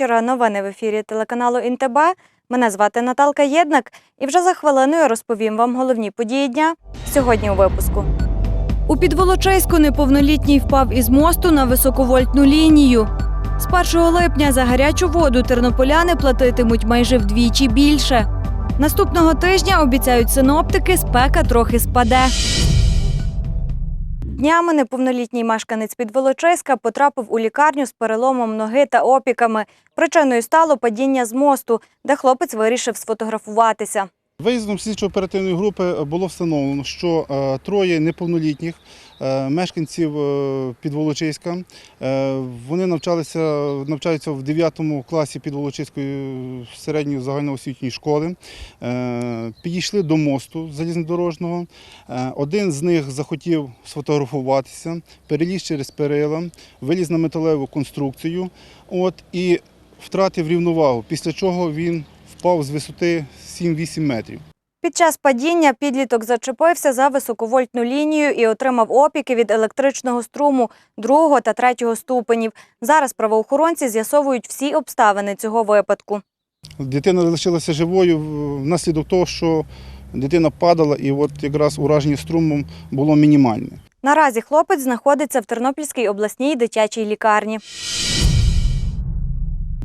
Вечора. Новини в ефірі телеканалу ІНТБ. Мене звати Наталка Єднак, і вже за хвилину я розповім вам головні події дня сьогодні у випуску. У Підволочиську неповнолітній впав із мосту на високовольтну лінію. З 1 липня за гарячу воду тернополяни платитимуть майже вдвічі більше. Наступного тижня обіцяють синоптики, спека трохи спаде. Днями неповнолітній мешканець Підволочиська потрапив у лікарню з переломом ноги та опіками. Причиною стало падіння з мосту, де хлопець вирішив сфотографуватися. Виїздом слідчо-оперативної групи було встановлено, що е, троє неповнолітніх е, мешканців е, Підволочиська. е, Вони навчалися, навчаються в 9 класі Підволочиської середньої загальноосвітньої школи. Е, Підійшли до мосту залізнодорожного. Е, Один з них захотів сфотографуватися, переліз через перила, виліз на металеву конструкцію от, і втратив рівновагу, після чого він впав з висоти 7-8 метрів. Під час падіння підліток зачепився за високовольтну лінію і отримав опіки від електричного струму другого та третього ступенів. Зараз правоохоронці з'ясовують всі обставини цього випадку. Дитина залишилася живою внаслідок того, що дитина падала, і от якраз ураження струмом було мінімальне. Наразі хлопець знаходиться в Тернопільській обласній дитячій лікарні.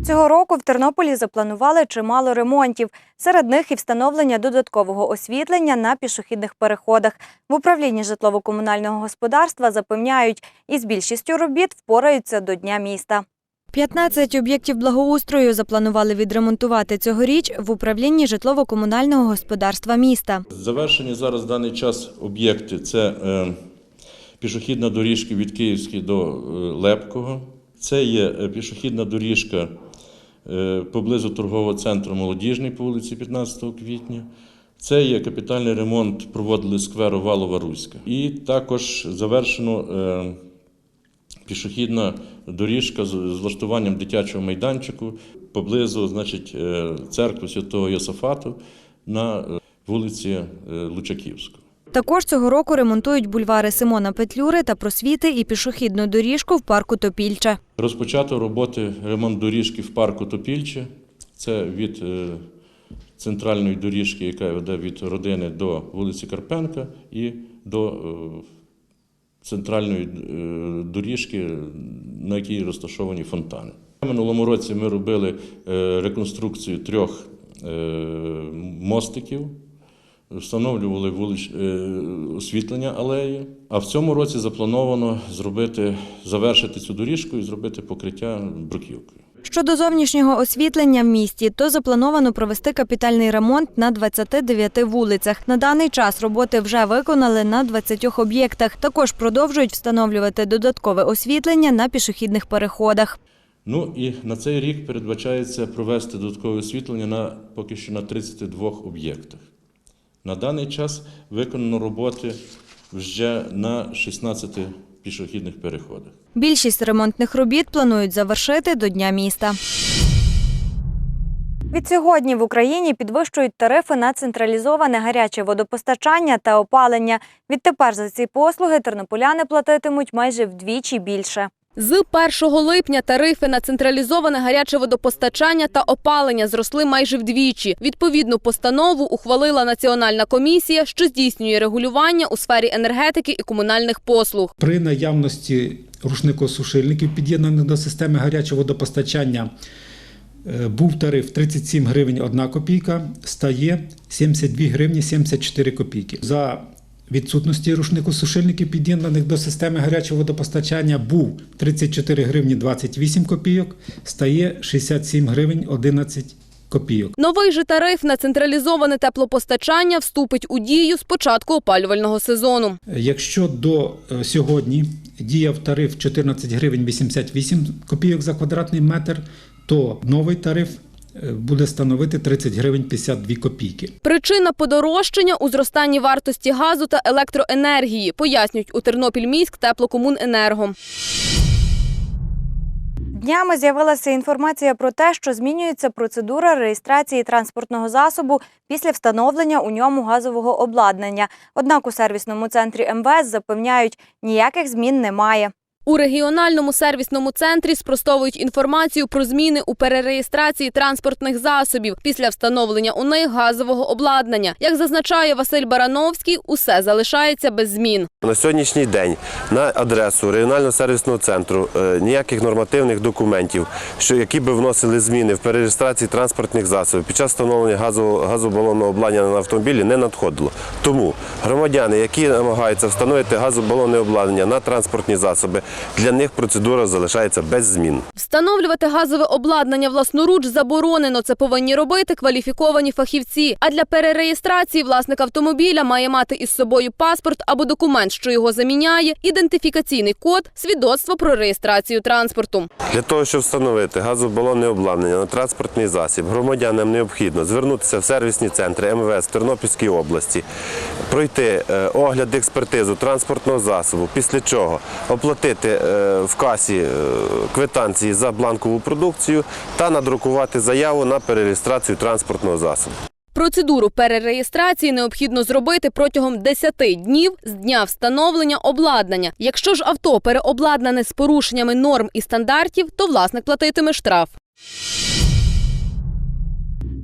Цього року в Тернополі запланували чимало ремонтів. Серед них і встановлення додаткового освітлення на пішохідних переходах. В управлінні житлово-комунального господарства запевняють, із більшістю робіт впораються до Дня міста. 15 об'єктів благоустрою запланували відремонтувати цьогоріч в управлінні житлово-комунального господарства міста. Завершені зараз в даний час об'єкти це е, пішохідна доріжка від Київської до е, Лепкого. Це є е, пішохідна доріжка поблизу торгового центру Молодіжний по вулиці 15 квітня. Це є капітальний ремонт, проводили скверу Валова Руська. І також завершено е, пішохідна доріжка з влаштуванням дитячого майданчику поблизу значить, е, церкви Святого Йосафату на е, вулиці е, Лучаківського. Також цього року ремонтують бульвари Симона Петлюри та просвіти і пішохідну доріжку в парку Топільче. Розпочато роботи ремонт доріжки в парку Топільче. Це від е, центральної доріжки, яка веде від родини до вулиці Карпенка, і до е, центральної е, доріжки, на якій розташовані фонтани. Минулому році ми робили реконструкцію трьох мостиків. Встановлювали вулич... е, освітлення алеї. А в цьому році заплановано зробити, завершити цю доріжку і зробити покриття бруківкою. Щодо зовнішнього освітлення в місті, то заплановано провести капітальний ремонт на 29 вулицях. На даний час роботи вже виконали на 20 об'єктах. Також продовжують встановлювати додаткове освітлення на пішохідних переходах. Ну і на цей рік передбачається провести додаткове освітлення на поки що на 32 об'єктах. На даний час виконано роботи вже на 16 пішохідних переходах. Більшість ремонтних робіт планують завершити до Дня міста. Відсьогодні в Україні підвищують тарифи на централізоване гаряче водопостачання та опалення. Відтепер за ці послуги тернополяни платитимуть майже вдвічі більше. З 1 липня тарифи на централізоване гаряче водопостачання та опалення зросли майже вдвічі. Відповідну постанову ухвалила Національна комісія, що здійснює регулювання у сфері енергетики і комунальних послуг. При наявності рушникосушильників, під'єднаних до системи гарячого водопостачання, е, був тариф 37 гривень 1 копійка, стає 72 гривні 74 копійки. За відсутності рушникосушильників, під'єднаних до системи гарячого водопостачання, був 34 гривні 28 копійок, стає 67 гривень 11 копійок. Новий же тариф на централізоване теплопостачання вступить у дію з початку опалювального сезону. Якщо до е, сьогодні діяв тариф 14 гривень 88 копійок за квадратний метр, то новий тариф буде становити 30 гривень 52 копійки. Причина подорожчання у зростанні вартості газу та електроенергії, пояснюють у Тернопільміськ теплокомуненерго. Днями з'явилася інформація про те, що змінюється процедура реєстрації транспортного засобу після встановлення у ньому газового обладнання. Однак у сервісному центрі МВС запевняють, ніяких змін немає. У регіональному сервісному центрі спростовують інформацію про зміни у перереєстрації транспортних засобів після встановлення у них газового обладнання. Як зазначає Василь Барановський, усе залишається без змін. На сьогоднішній день на адресу регіонального сервісного центру е, ніяких нормативних документів, що які би вносили зміни в перереєстрації транспортних засобів під час встановлення газового газобалонного обладнання на автомобілі не надходило. Тому громадяни, які намагаються встановити газобалонне обладнання на транспортні засоби, для них процедура залишається без змін. Встановлювати газове обладнання власноруч заборонено. Це повинні робити кваліфіковані фахівці. А для перереєстрації власник автомобіля має мати із собою паспорт або документ, що його заміняє, ідентифікаційний код, свідоцтво про реєстрацію транспорту. Для того, щоб встановити газобалонне обладнання на транспортний засіб, громадянам необхідно звернутися в сервісні центри МВС Тернопільській області, пройти е, огляд експертизу транспортного засобу, після чого оплатити е, в касі е, квитанції за бланкову продукцію та надрукувати заяву на перереєстрацію транспортного засобу. Процедуру перереєстрації необхідно зробити протягом 10 днів з дня встановлення обладнання. Якщо ж авто переобладнане з порушеннями норм і стандартів, то власник платитиме штраф.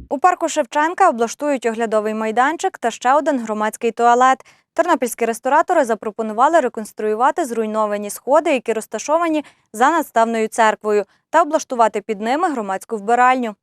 У парку Шевченка облаштують оглядовий майданчик та ще один громадський туалет. Тернопільські ресторатори запропонували реконструювати зруйновані сходи, які розташовані за надставною церквою, та облаштувати під ними громадську вбиральню.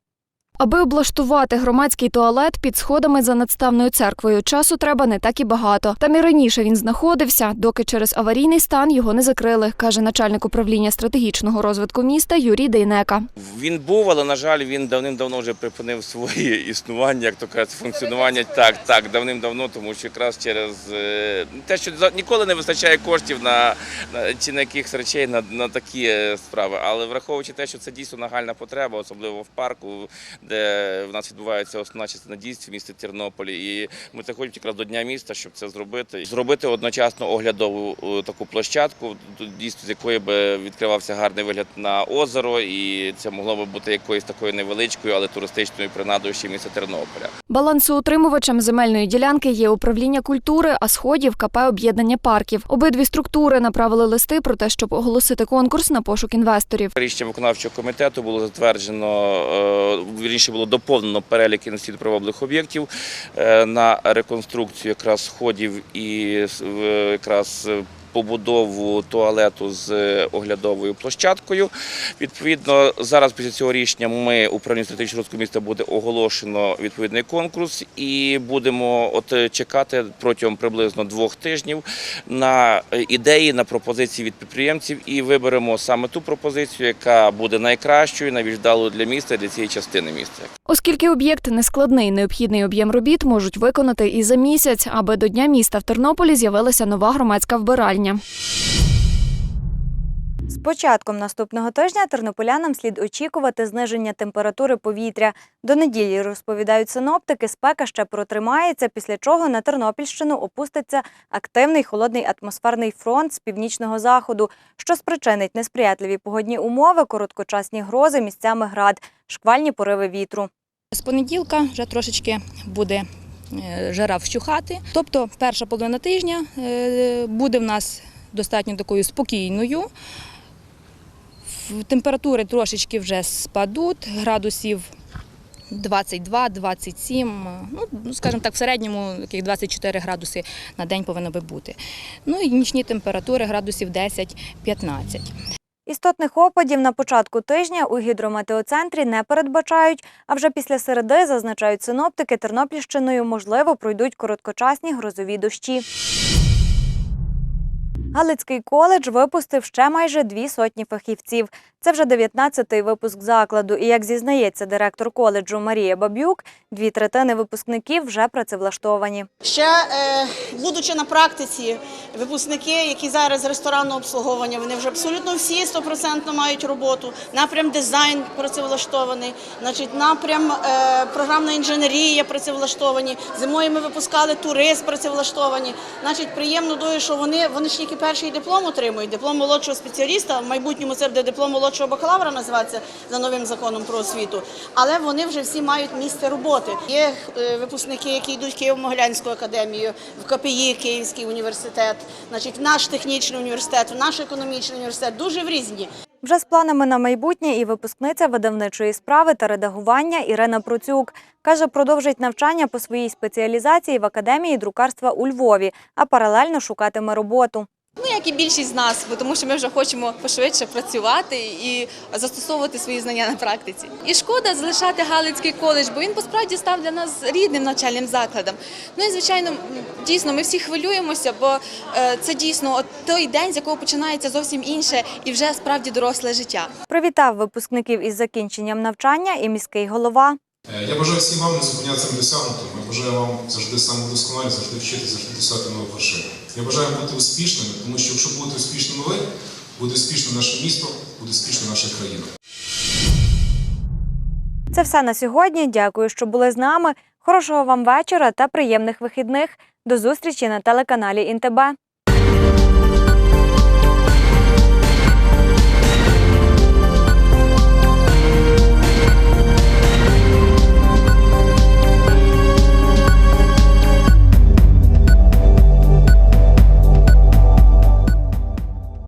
Аби облаштувати громадський туалет під сходами за надставною церквою, часу треба не так і багато. Там і раніше він знаходився, доки через аварійний стан його не закрили, каже начальник управління стратегічного розвитку міста Юрій Дейнека. Він був, але на жаль, він давним-давно вже припинив своє існування, як то кажуть, функціонування. Так, так, давним-давно, тому що якраз через е, те, що ніколи не вистачає коштів на, на чи на якихось речей на, на такі е, справи. Але враховуючи те, що це дійсно нагальна потреба, особливо в парку, де в нас відбувається основна частина дійств в місті Тернополі. І ми це хочемо якраз до Дня міста, щоб це зробити. Зробити одночасно оглядову е, таку площадку, дійсно з якої би відкривався гарний вигляд на озеро, і це могло би бути якоюсь такою невеличкою, але туристичною принадою ще міста Тернополя. Балансоутримувачем земельної ділянки є управління культури, а сходів КП об'єднання парків. Обидві структури направили листи про те, щоб оголосити конкурс на пошук інвесторів. Рішення виконавчого комітету було затверджено, е, вірніше було доповнено перелік інвестиційно привабливих об'єктів е, на реконструкцію якраз сходів і е, якраз побудову туалету з е, оглядовою площадкою. Відповідно, зараз після цього рішення ми управління стратегічного розвитку міста буде оголошено відповідний конкурс і будемо от е, чекати протягом приблизно двох тижнів на е, ідеї, на пропозиції від підприємців і виберемо саме ту пропозицію, яка буде найкращою, найбільш вдалою для міста, для цієї частини міста. Оскільки об'єкт нескладний, необхідний об'єм робіт можуть виконати і за місяць, аби до Дня міста в Тернополі з'явилася нова громадська вбиральня. З початком наступного тижня тернополянам слід очікувати зниження температури повітря. До неділі, розповідають синоптики, спека ще протримається, після чого на Тернопільщину опуститься активний холодний атмосферний фронт з північного заходу, що спричинить несприятливі погодні умови, короткочасні грози, місцями град, шквальні пориви вітру. З понеділка вже трошечки буде е, жара вщухати. Тобто перша половина тижня е, буде в нас достатньо такою спокійною. Температури трошечки вже спадуть, градусів 22-27, ну, скажімо так, в середньому таких 24 градуси на день повинно би бути. Ну і нічні температури градусів 10-15. Істотних опадів на початку тижня у гідрометеоцентрі не передбачають, а вже після середи, зазначають синоптики, Тернопільщиною можливо пройдуть короткочасні грозові дощі. Галицький коледж випустив ще майже дві сотні фахівців. Це вже 19-й випуск закладу. І як зізнається директор коледжу Марія Бабюк, дві третини випускників вже працевлаштовані. Ще е, будучи на практиці, випускники, які зараз ресторанного обслуговування, вони вже абсолютно всі стопроцентно мають роботу. Напрям дизайн працевлаштований, значить, напрям е, програмна інженерія працевлаштовані. Зимою ми випускали турист працевлаштовані. Значить, приємно дуже, що вони, вони ж тільки перший диплом отримують, диплом молодшого спеціаліста. В майбутньому це буде диплом молодшого бакалавра, називається за новим законом про освіту. Але вони вже всі мають місце роботи. Є е, випускники, які йдуть в Києво-Могилянську академію, в КПІ Київський університет, значить, в наш технічний університет, в наш економічний університет, дуже в різні. Вже з планами на майбутнє і випускниця видавничої справи та редагування Ірина Процюк. Каже, продовжить навчання по своїй спеціалізації в Академії друкарства у Львові, а паралельно шукатиме роботу. Ну, як і більшість з нас, бо тому що ми вже хочемо пошвидше працювати і застосовувати свої знання на практиці. І шкода залишати Галицький коледж, бо він посправді став для нас рідним навчальним закладом. Ну і звичайно, дійсно, ми всі хвилюємося, бо е, це дійсно той день, з якого починається зовсім інше і вже справді доросле життя. Привітав випускників із закінченням навчання і міський голова. Е, Я бажаю всім вам не зупинятися на. Я бажаю вам завжди самовдосконалі, завжди вчити, завжди досягти нових вершин. Я бажаю бути успішними, тому що якщо будете успішними ви, буде успішне наше місто, буде успішна наша країна. Це все на сьогодні. Дякую, що були з нами. Хорошого вам вечора та приємних вихідних. До зустрічі на телеканалі Інтебе.